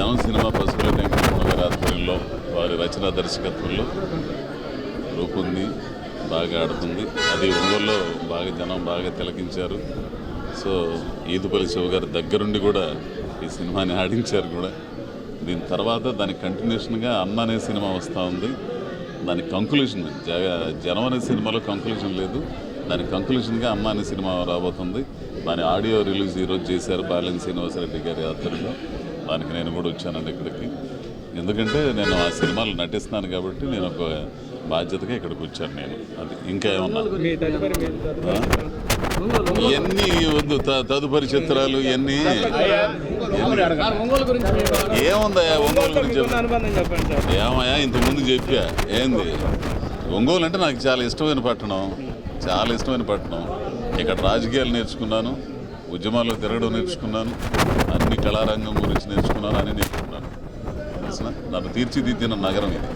జనం సినిమా పసుపుల వెంకటరమణ గారి ఆధ్వర్యంలో వారి రచన దర్శకత్వంలో రూపొంది బాగా ఆడుతుంది. అది ఒంగోలులో బాగా జనం బాగా తిలకించారు. సో ఈదుపల్లి శివ గారి దగ్గరుండి కూడా ఈ సినిమాని ఆడించారు కూడా. దీని తర్వాత దాని కంటిన్యూషన్గా అమ్మ అనే సినిమా వస్తూ ఉంది. దాని కంక్లూషన్ జగ జనం అనే సినిమాలో కంక్లూషన్ లేదు. దాని కంక్లూషన్గా అమ్మ అనే సినిమా రాబోతుంది. దాని ఆడియో రిలీజ్ ఈరోజు చేశారు బాలెన్ శ్రీనివాసరెడ్డి గారి ఆధ్వర్యంలో. దానికి నేను కూడా వచ్చానండి ఇక్కడికి. ఎందుకంటే నేను ఆ సినిమాలో నటిస్తున్నాను కాబట్టి నేను ఒక బాధ్యతగా ఇక్కడికి వచ్చాను నేను. అది ఇంకా ఏమన్నా? ఇవన్నీ వద్దు తదుపరి చిత్రాలు మీ ఏముందయ్యా ఒంగోలు గురించి ఏమయ్యా ఇంతకుముందు చెప్పా. ఏంది? ఒంగోలు అంటే నాకు చాలా ఇష్టమైన పట్టణం. చాలా ఇష్టమైన పట్టణం. ఇక్కడ రాజకీయాలు నేర్చుకున్నాను ఉద్యమాల్లో తిరగడం నేర్చుకున్నాను అన్ని కళారంగం గురించి నేర్చుకున్నాను అని నేర్చుకున్నాను. నన్ను తీర్చిదిద్దిన నగరం ఇది.